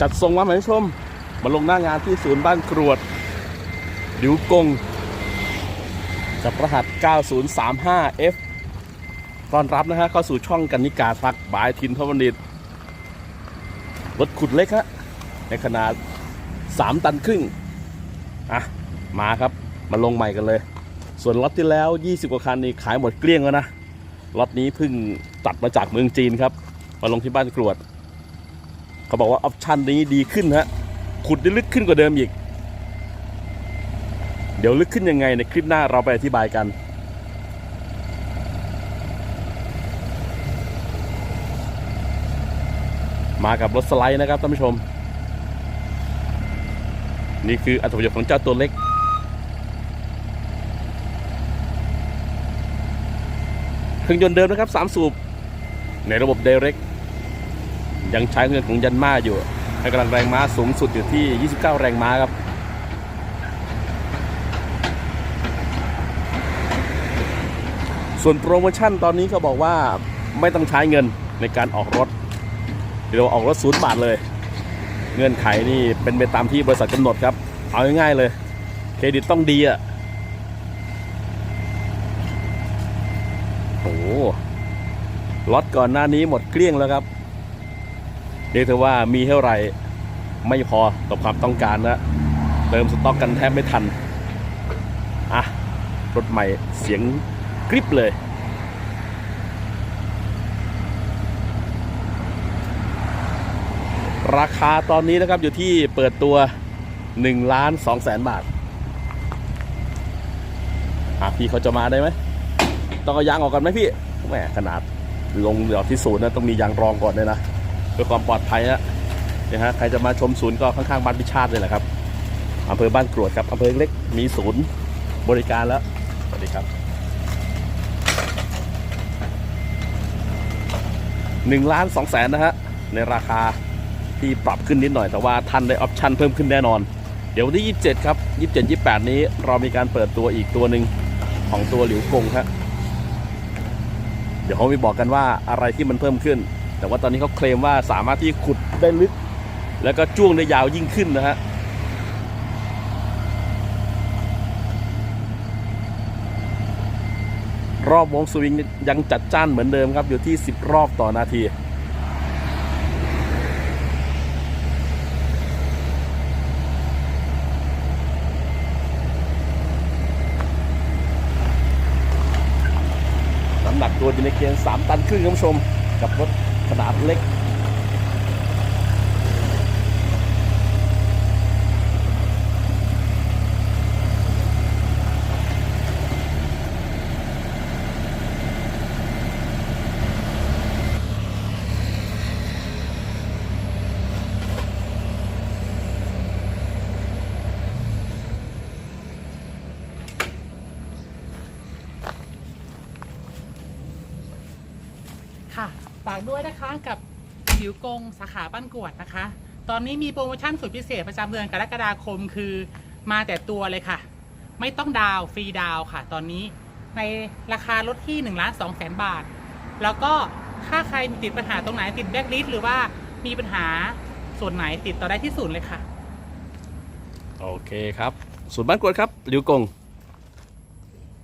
จัดส่งมาให้ชม มาลงหน้างานที่ศูนย์บ้านกรวดดิวกง กับรหัส 9035F ต้อนรับนะฮะเข้าสู่ช่องกันนิกาทักบายทินทวนิตรถขุดเล็กฮะในขนาด 3 ตันครึ่ง อะ มาครับมาลงใหม่กันเลย ส่วนล็อตที่แล้ว 20 กว่าคันนี่ขายหมดเกลี้ยงแล้วนะล็อตนี้เพิ่งตัดมาจากเมืองจีนครับ มาลงที่บ้านกรวด เขาบอกว่าออปชันนี้ดีขึ้นฮะขุดได้ลึกขึ้นกว่าเดิมอีก เดี๋ยวลึกขึ้นยังไงในคลิปหน้าเราไปอธิบายกัน มากับรถสไลด์นะครับท่านผู้ชม นี่คืออัตประโยชน์ของเจ้าตัวเล็กเครื่องยนต์เดิมนะครับ 3 สูบ ในระบบ Direct ยังใช้เครื่องของยันมาอยู่ให้กำลังแรงม้าสูงสุดอยู่ที่ 29 แรงม้าครับส่วนโปรโมชั่นตอนนี้เขาบอกว่าไม่ต้องใช้เงินในการออกรถ เดี๋ยวออกรถศูนย์บาทเลย เงื่อนไขนี่เป็นไปตามที่บริษัทกำหนดครับ เอาง่ายๆเลย เครดิตต้องดีอะ่ะโอ้ล็อตก่อนหน้านี้หมดเกลี้ยงแล้วครับ เรียกเถอว่ามีเท่าไหร่ไม่พอต่อความต้องการนะเติมสต็อกกันแทบไม่ทัน อะ รถใหม่เสียงกริบเลย ราคาตอนนี้นะครับอยู่ที่เปิดตัว1ล้าน2แสนบาท อะ พี่เขาจะมาได้ไหม ต้องเอายางออกก่อนไหมพี่แหมขนาดลงเดี๋ยวที่ศูนย์นะต้องมียางรองก่อนเลยนะ พื่อความปลอดภัยนะฮะใครจะมาชมศูนย์ก็ข้างๆบ้านพิชาติเลยแหละครับอำเภอบ้านกรวดครับอำเภอเล็กมีศูนย์บริการแล้วสวัสดีครับหนึ่งล้านสองแสนนะฮะในราคาที่ปรับขึ้นนิดหน่อยแต่ว่าท่านได้ออปชั่นเพิ่มขึ้นแน่นอน เดี๋ยววันที่ 27 ครับ 27 28 นี้เรามีการเปิดตัวอีกตัวหนึ่งของตัวหลิวกงครับเดี๋ยวเขามีบอกกันว่าอะไรที่มันเพิ่มขึ้น แต่ว่าตอนนี้เขาเคลมว่าสามารถที่ขุดได้ลึก แล้วก็จ้วงได้ยาวยิ่งขึ้นนะฮะรอบวงสวิงยังจัดจ้านเหมือนเดิมครับ อยู่ที่ 10 รอบต่อนาทีน้ำหนักตัวอยู่ในเกณฑ์3ตันครึ่งคุณผู้ชม กับรถ ขนาดเล็ก ค่ะ ฝากด้วยนะคะกับผิวกงสาขาบ้านกวดนะคะ ตอนนี้มีโปรโมชั่นสุดพิเศษประจำเดือนกรกฎาคมคือมาแต่ตัวเลยค่ะ ไม่ต้องดาวฟรีดาวค่ะ ตอนนี้ในราคารถที่1นล้านสองแสนบาท แล้วก็ถ้าใครมีติดปัญหาตรงไหนติดแบล็คลิสต์หรือว่ามีปัญหาส่วนไหนติดต่อได้ที่ศูนย์เลยค่ะ โอเคครับ ศูนย์บ้านกวดครับหลิวกง